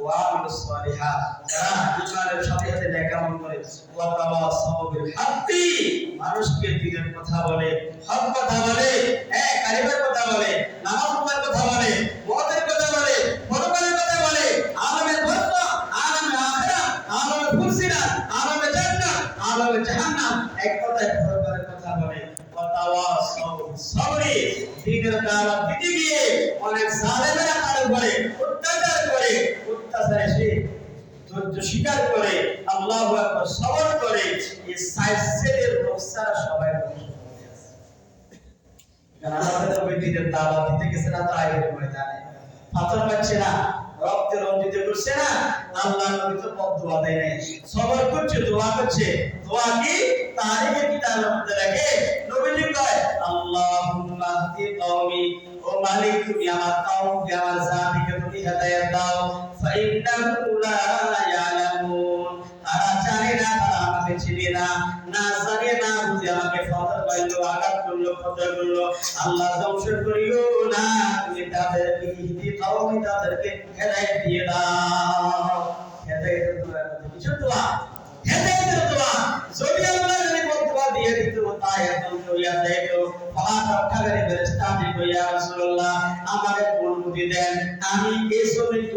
ও সালিহা। যারা সাথে সাথে করে মানুষকে দিনের কথা বলে, হক কথা বলে হ্যাঁ কালিমার কথা বলে, নামাজ কথা বলে অত্যাচারে এসে ধৈর্য স্বীকার করে, আল্লাহ সবর করে, এই সাইসেদের লোকসারা সবাই ওই দিনের দাওয়াত দিতে গেছে না, তাই ময়দানে। পাথর পাচ্ছে না। রক্তে রঞ্জিত করছে না? আল্লাহ নবী তো পথ দোয়া দেয় নাই। সবর করছে, দোয়া করছে। দোয়া কি? তারিখে কি তার মধ্যে লেখে নবীজি কয়, আল্লাহুম্মা হদি কওমি, ও মালিক, তুমি আমার কওমকে আমার জাতিকে তুমি হেদায়েত দাও। ফাইন্নাহু লা ইয়ালামুন। তারা জানে না তারা আমাকে না। না জানে, না বুঝে আমাকে ফতর পাইলো আঘাত করল ক্ষতি করল। আল্লাহ ধ্বংস করিও না, তুমি তাদেরকে হিদি কওমি তাদেরকে হেদায়েত দিয়ে দাও। কিছু তাই এখন আমি আমাকে অনুমতি দেন, আমি এই জমিনকে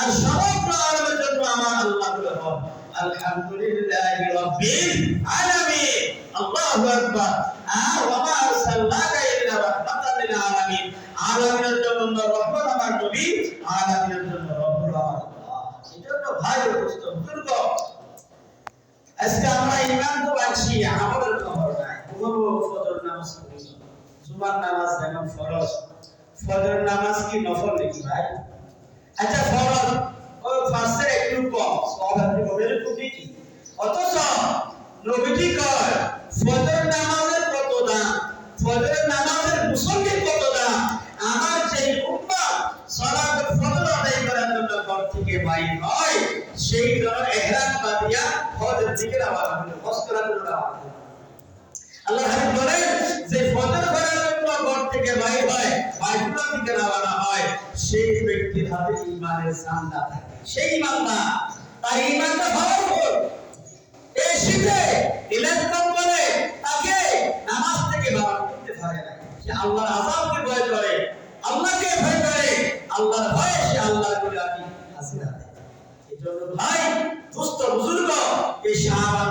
আর সমগ্র আলমের জন্য আমার আল্লাহ আলহামদুলিল্লাহি রাব্বিল আলামিন। আল্লাহু আকবার। আর ওয়া আরসালনাকা ইল্লা রাহমাতাল লিল আলামিন। আলামিনের জন্য রহমত আমার নবী, আলামিনের জন্য রব্বুল আলামিন এজন্য ভাই দোস্ত বুজুর্গ আজকে আমরা ইমান তো বাঁচি আমাদের খবর নাই। ঘুমাবো ফজর নামাজ পড়ি। জুমার নামাজ যেমন ফরজ, ফজর নামাজ কি নফল নাকি ভাই? আচ্ছা ফরজ একটু কম। বলেন কি অথচ কয়, ফজর নামাজের কত দাম? ফজর নামাজের মুসল্লির কত দাম? আমার যে উম্মত সালাত ফজর আদায় করার জন্য ঘর থেকে বাইর হয়, সেই জন্য ইহরাম দিকে আল্লাহ বলেন, যে ফজর থেকে বাইর হয় বাইতুল্লাহ দিকে রওনা হয়, সেই ব্যক্তির হাতে ঈমানের সান্ডা থাকে। সেই বান্দা, তার ঈমানটা পাওয়ারফুল এই শীতে ইলেকট্রন বলে তাকে নামাজ থেকে বারণ করতে পারে না। সে আল্লাহর আযাবকে ভয় করে, আল্লাহকে ভয় করে, আল্লাহর ভয়ে সে আল্লাহর গুলামি হাসিনা দেয়। এজন্য ভাই, দুস্থ বুজুর্গ, এই শাবান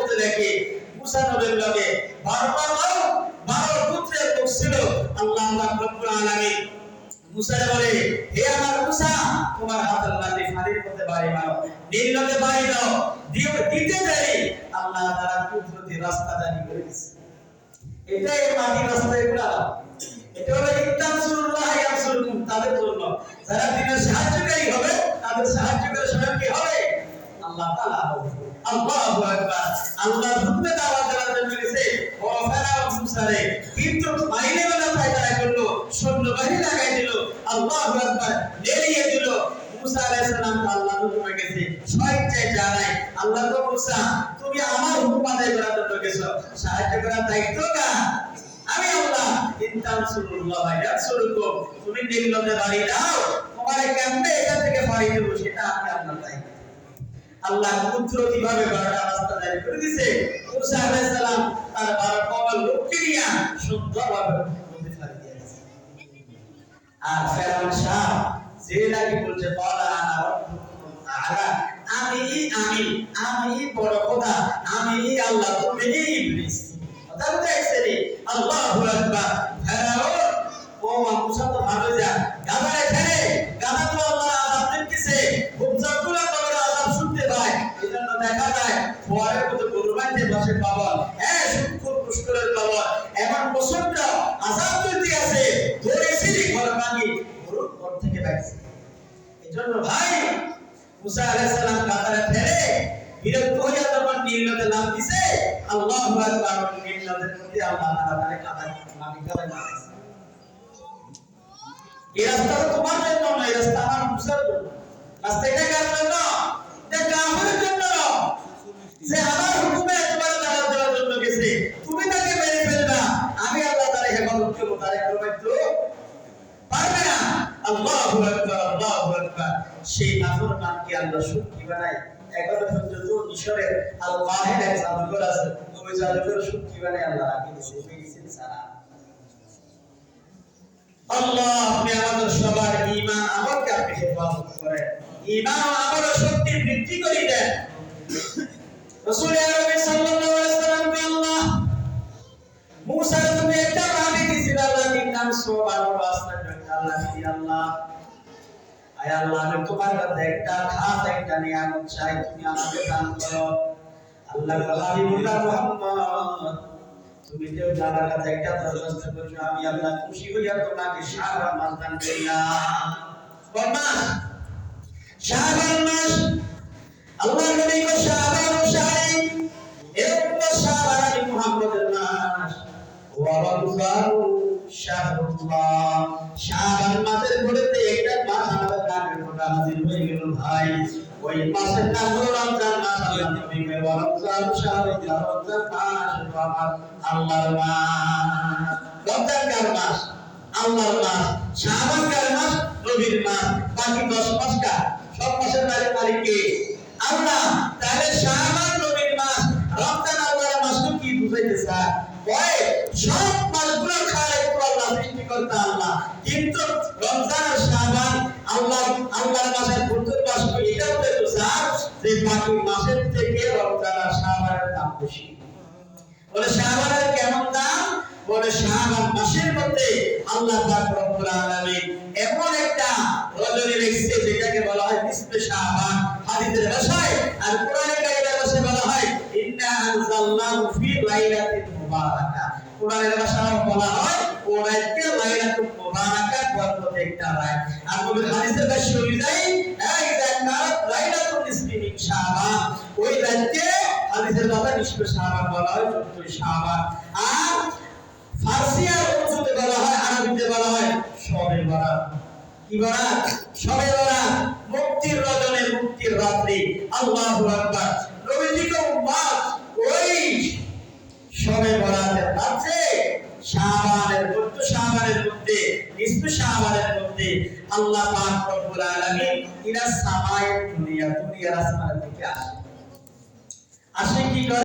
লেখে মুসা নবীর লগে বারবার বারো বারো পুত্রের মুখ ছিল। আল্লাহ রাব্বুল আলামিন বলে, হে আমার মুসা, তোমার হাত আল্লাহ দিয়ে বাড়ি মারো দাও, দিতে আল্লাহ তারা রাস্তা জারি করে এটাই মাটির রাস্তায়গুলা এটা তাদের জন্য। যারা দিনের সাহায্যকারী হবে, তাদের সাহায্য করে স্বয়ং কি হবে? দিল দিল। তুমি আমার হুকুম আদায় করার জন্য গেছো, সাহায্য করার দায়িত্ব কার? আমি আল্লাহ ইনতাম সুরুল্লাহ ইয়াসুরুকুম তুমি দিল্লতে বাড়ি দাও, তোমার কেমনে এখান থেকে বাড়ি দেব সেটা আমি আপনার দায়িত্ব। আল্লাহ কুদরতি ভাবে বারোটা রাস্তা জারি করে দিছে মুসা আলাইহিস সালাম তার বারো নিয়ে সুন্দরভাবে আর ফেরাউন শাহ যে নাকি বলছে বলা আনা আমি আমি আমি বড় খোদা, আমি আল্লাহ, তুমি ঘর ভাঙি ঘর থেকে বাইছে। এজন্য ভাই, মুসা আলাইহিস সালাম কাতারে ফেরে বিরক্ত হইয়া যখন নীল নদে লাভ দিছে, আল্লাহু আকবার নীল নদের মধ্যে আল্লাহ তাআলা তারে কাতার মাটি কাতার মারাইছে এই রাস্তা তোমার জন্য নয় এই রাস্তা আমার মুসার জন্য। রাস্তা এটা কার জন্য? যে কাফের জন্য যে সেই নাফরমানকে আল্লাহ সুখী বানায় এগারো পর্যন্ত মিশরের আল আছে। সুখী আল্লাহ সারা। আল্লাহ, আপনি আমাদের সবার ঈমান আপনি হেফাজত করেন। ঈমান ও শক্তি বৃদ্ধি করে দেন। রাসূল আরবি সাল্লাল্লাহু আলাইহি সাল্লামকে আল্লাহ? মুসা তুমি একটা আল্লাহ আল্লাহ কি আল্লাহ। আয় আল্লাহ, আমি তোমার কাছে একটা খাস, একটা নিয়ামত চাই, তুমি আমাকে দান করো। আল্লাহ হাবিবুল্লাহ মুহাম্মদ, তুমি কেউ জানার কাছে একটা দরখাস্ত করছ আমি আল্লাহ খুশি হইয়া তোমাকে শাহবান মাস দান করিলাম। কোন মাস শাহবান মাস, আল্লাহ নবী কো শাহবান শাহরি এরকম শাহবান মুহাম্মদের মাস। ওয়া রমজান শাহরুল্লাহ। শাহবান মাসের পরেতে একটা মাস হাজির হয়ে গেল ভাই। ওই মাসের নাম রমজান মাস, আল্লাহ নবী কে ওয়া রমজান শাহরুল্লাহ রমজান মাস আমার আল্লাহর মাস। রমজান কার মাস? আল্লাহর মাস। শাহবান কার মাস? নবীর মাস। বাকি দশ মাস কার? সব মাসের মালিক মালিক কে আল্লাহ, তাহলে শাহবান নবীর মাস, রমজান আল্লাহর মাস কি বুঝাইতে স্যার ওই সব মাসগুলো খালেক তো আল্লাহ সৃষ্টিকর্তা আল্লাহ। কিন্তু রমজান শাহবান আল্লাহ, আল্লাহর প্রথম মাস তো এটা বলে তো স্যার, যে বাকি মাসের থেকে রমজান আর শাহবানের দাম বেশি। বলে শাহবানের কেমন দাম? বলে শাহবান মাসের মধ্যে আল্লাহ পাক রব্বুল আলামিন এমন একটা রজনী রেখেছে, যেটাকে বলা হয় নিসফে শাহবান হাদিসের ভাষায় আর কোরআনে কারিমের ভাষায় বলা হয়, ইন্না আনজালনাহু ফি লাইলাতিন মুবারাকা। কোরআনের ভাষায় বলা হয় হাদিসের কথা বলা হয় চতুর্থ শাহবান আর ফার্সি আর উর্দুতে বলা হয়, আরবিতে বলা হয় শবে বরাত। কি বরাত? শবে বরাত। মুক্তির রজনে মুক্তির রাত্রি। আল্লাহু আকবার। নবীজিকে উম্মত ওই শবে বরাতের রাত্রে, শাবানের মধ্যে শাবানের মধ্যে নিসফে শাবানের মধ্যে আল্লাহ পাক রব্বুল আলামিন ইলা সামায়ে দুনিয়া, দুনিয়ার আসমানের দিকে আসে। আসে কি করে?